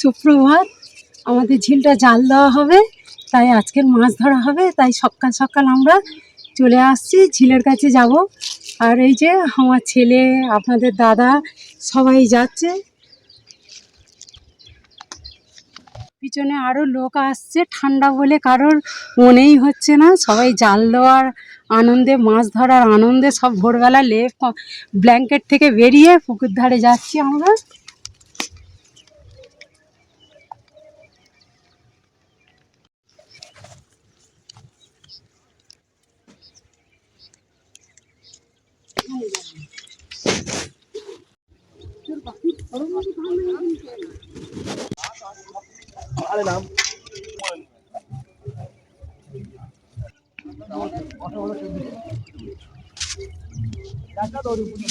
সুপ্রভাত, আমাদের ঝিলটা জাল দেওয়া হবে, তাই আজকের মাছ ধরা হবে, তাই সকাল সকাল আমরা চলে আসছি, ঝিলের কাছে যাব। আর এই যে আমার ছেলে, আপনাদের দাদা, সবাই যাচ্ছে। পিছনে আরও লোক আসছে, ঠান্ডা বলে কারোর মনেই হচ্ছে না। সবাই জাল দেওয়ার আনন্দে, মাছ ধরার আনন্দে, সব ভোরবেলা লেপ, ব্ল্যাঙ্কেট থেকে বেরিয়ে পুকুর ধারে যাচ্ছি আমরা। আরে নাম। অটো অটো চলবে রাস্তা দৌড়ে পুরো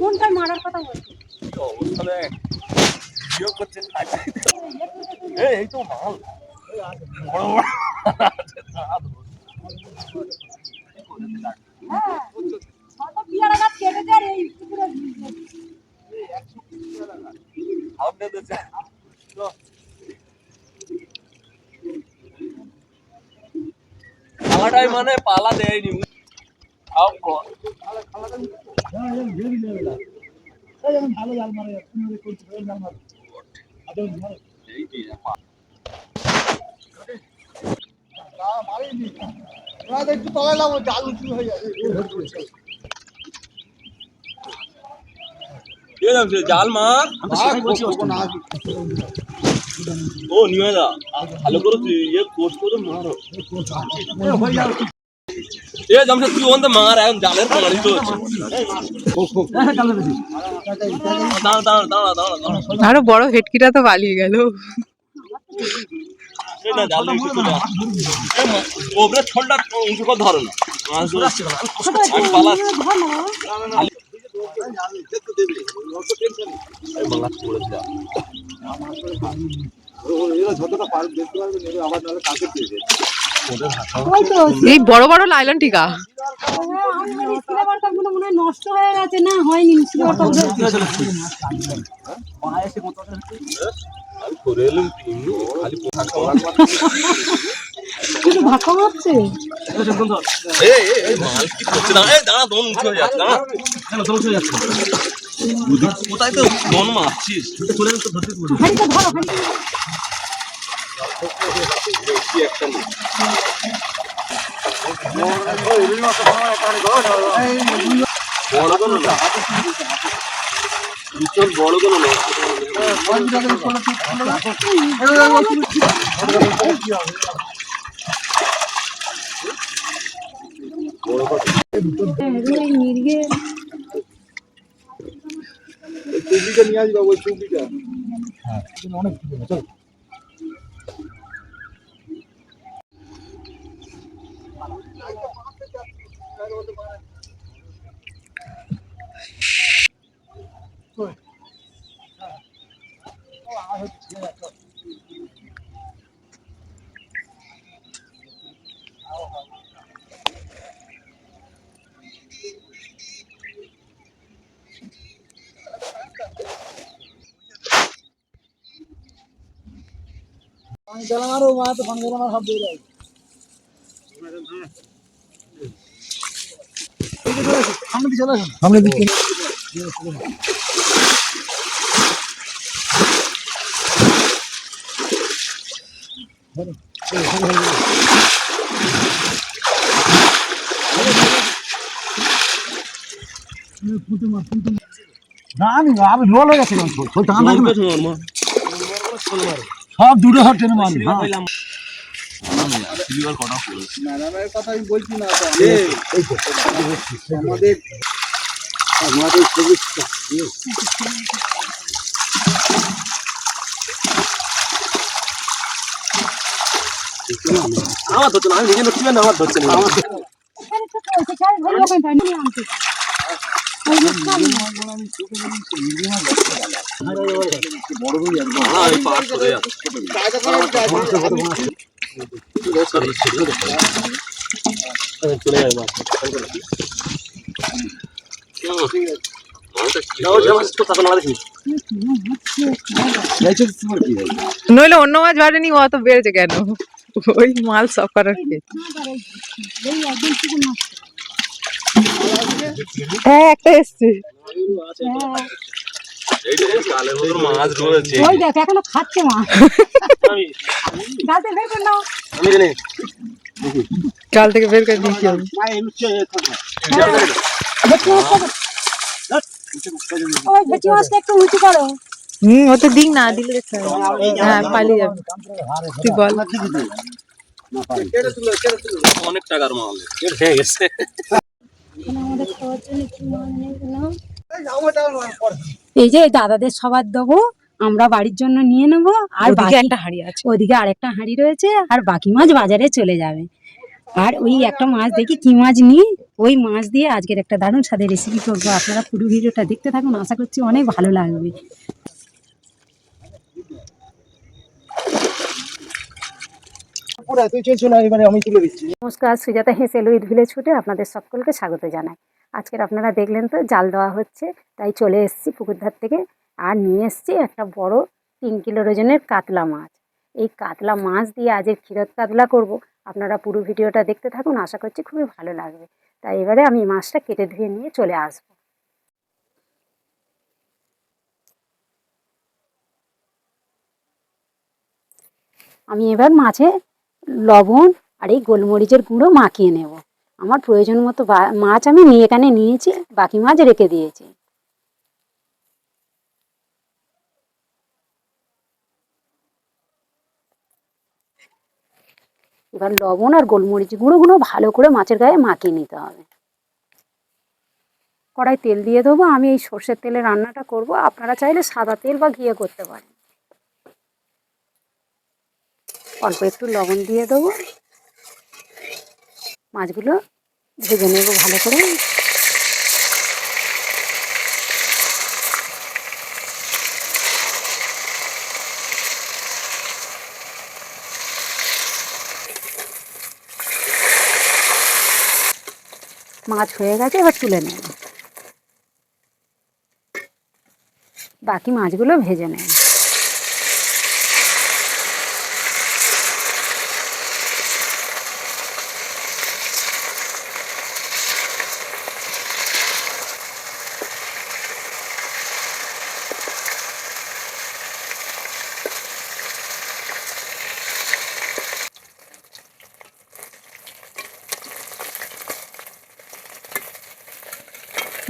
কোনটা মারার কথা বলছি। এই তো মাল। বড় বড় আছে, দাঁড়া ধরো। আপনাদের যা- তো। খাওয়াটাই মানে পালা দেয়নি খাও কর। এই যে, পা- কে জানছে? জাল মার ও নিয়ে যা ভালো করে তুই ইয়ে কোর্স করে মারো এ তুই এখন জালের পানি তো আরও বড় ভেটকিটা তো পালিয়ে গেল। ওপরে ছোলটা উঁচু করে ধরো না আমি পালাচ্ছি এই বড় বড় লাইলন টিকা। মনে হয় নষ্ট হয়ে। গেছে না হয়নি সিলেবারটা আমি করে এলাম এমনি, খালি পোশাক পরা। কিন্তু ধাক্কা মারছে এই, এই, এই, মাল কি করছে? দাঁড়া, এই, দাঁড়া, দোন উঁচু হয়ে যাচ্ছে, দাঁড়া। কোথায় তো দোন মারছিস? হাড়িটা ধরো হাড়িটা বেশি একটা নেই। বড় কোনো না। ভীষণ বড় কোনো না। এই মির্গে না আমি হয়ে। সব দুটো ম্যাডামের কথা আমি বলছি না আমাদের আমাদের আমার ধরছে না আমি নিজে ধরছি না? আমার ধরছে না না, আমি পার করে যাচ্ছি। নইলে অন্য মাছ বাড়েনি অত বেড়েছে কেন? ওই মাল সব করার হ্যাঁ একটা এসছে। এই যে কালের মতন মাছ রয়েছে ওই দেখ এখনও খাচ্ছে মা। গাছে বের করে নাও। আমি জানি কাল থেকে বের করে দিয়েছি আমি। ওই মাছটা একটু উঁচু করো। হুম ওতে দিক না দিলে দেখতে হ্যাঁ পালিয়ে যাবে। তুই বল। অনেক টাকার মাল। হয়ে গেছে। এই যে দাদাদের সবার দেবো আমরা বাড়ির জন্য নিয়ে নেব আর বাকি একটা হাড়ি আছে। ওদিকে আরেকটা হাঁড়ি রয়েছে আর বাকি মাছ বাজারে চলে যাবে। আর ওই একটা মাছ দেখি কি মাছ নিই ওই মাছ দিয়ে আজকের একটা দারুণ স্বাদের রেসিপি করব। আপনারা পুরো ভিডিওটা দেখতে থাকুন আশা করছি অনেক ভালো লাগবে পুরো এতই চলছে না এবারে আমি তুলে দিচ্ছি নমস্কার, সুজাতা হেসে লুইট ভিলেজ ছুটে আপনাদের সকলকে স্বাগত জানাই। আজকের আপনারা দেখলেন তো, জাল দেওয়া হচ্ছে, তাই চলে এসেছি পুকুর ধার থেকে। আর নিয়ে এসেছি একটা বড় তিন কিলো ওজনের কাতলা মাছ। এই কাতলা মাছ দিয়ে আজের ক্ষীরত কাতলা করব। আপনারা পুরো ভিডিওটা দেখতে থাকুন, আশা করছি খুবই ভালো লাগবে। তাই এবারে আমি মাছটা কেটে ধুয়ে নিয়ে চলে আসব। আমি এবার মাছে লবণ আর এই গোলমরিচের গুঁড়ো মাখিয়ে নেব। আমার প্রয়োজন মতো মাছ আমি নিয়ে এখানে নিয়েছি, বাকি মাছ রেখে দিয়েছি। এবার লবণ আর গোলমরিচ গুঁড়োগুলো ভালো করে মাছের গায়ে মাখিয়ে নিতে হবে। কড়াই তেল দিয়ে দেবো, আমি এই সর্ষের তেলে রান্নাটা করব। আপনারা চাইলে সাদা তেল বা ঘিয়ে করতে পারেন। অল্প একটু লবণ দিয়ে দেবো। মাছগুলো ভেজে নেব ভালো করে। মাছ হয়ে গেছে, এবার তুলে নেব। বাকি মাছগুলো ভেজে নেব।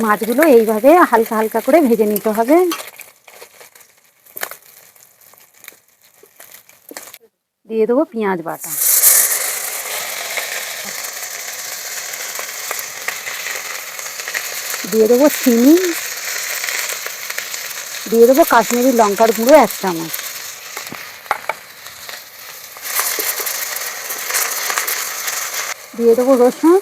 মাছগুলো এইভাবে হালকা হালকা করে ভেজে নিতে হবে। দিয়ে দেবো পেঁয়াজ বাটা। দিয়ে দেবো চিনি। দিয়ে দেবো কাশ্মীরি লঙ্কার গুঁড়ো এক চামচ। দিয়ে দেবো রসুন।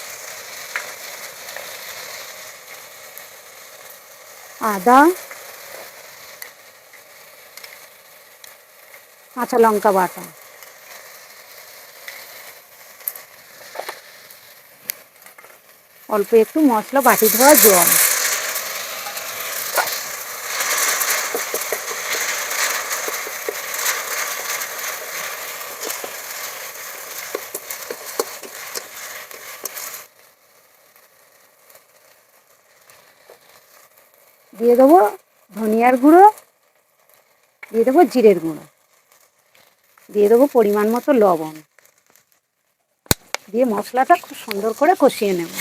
আদা কাঁচা লঙ্কা বাটা। অল্প একটু মশলা বাটি ধোয়া জল। দিয়ে দেবো ধনিয়ার গুঁড়ো, দিয়ে দেবো জিরের গুঁড়ো, দিয়ে দেবো পরিমাণ মতো লবণ। দিয়ে মশলাটা খুব সুন্দর করে কষিয়ে নেব।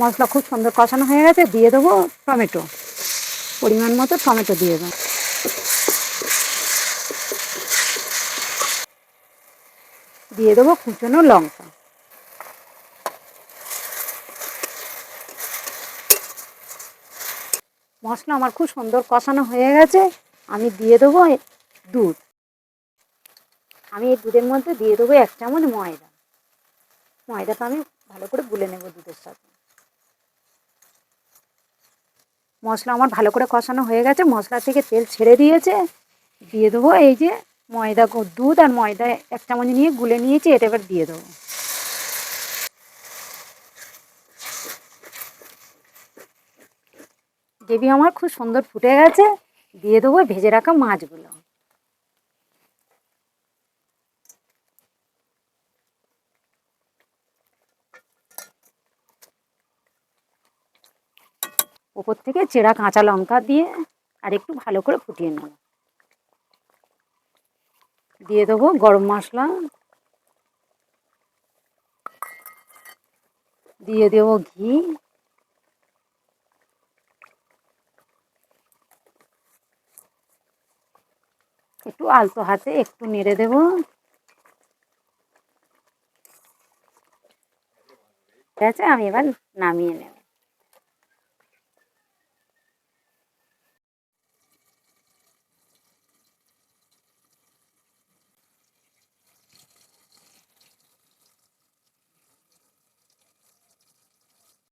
মশলা খুব সুন্দর কষানো হয়ে গেছে, দিয়ে দেবো টমেটো। পরিমাণ মতো টমেটো দিয়ে দেবো। দিয়ে দেবো কুচনো লঙ্কা। মশলা আমার খুব সুন্দর কষানো হয়ে গেছে, আমি দিয়ে দেবো দুধ। আমি এই দুধের মধ্যে দিয়ে দেবো এক চামচ ময়দা। ময়দাটা আমি ভালো করে গুলে নেব দুধের সাথে। মশলা আমার ভালো করে কষানো হয়ে গেছে, মশলা থেকে তেল ছেড়ে দিয়েছে। দিয়ে দেবো এই যে ময়দা দুধ আর ময়দা এক চামচ নিয়ে গুলে নিয়েছি, এটা এবার দিয়ে দেবো। গ্রেভি আমার খুব সুন্দর ফুটে গেছে, দিয়ে দেবো ভেজে রাখা মাছগুলো। ওপর থেকে চেরা কাঁচা লঙ্কা দিয়ে আর একটু ভালো করে ফুটিয়ে নেব। দিয়ে দেবো গরম মশলা। দিয়ে দেবো ঘি। একটু আলতো হাতে একটু নেড়ে দেব। ঠিক আছে, আমি এবার নামিয়ে নেব।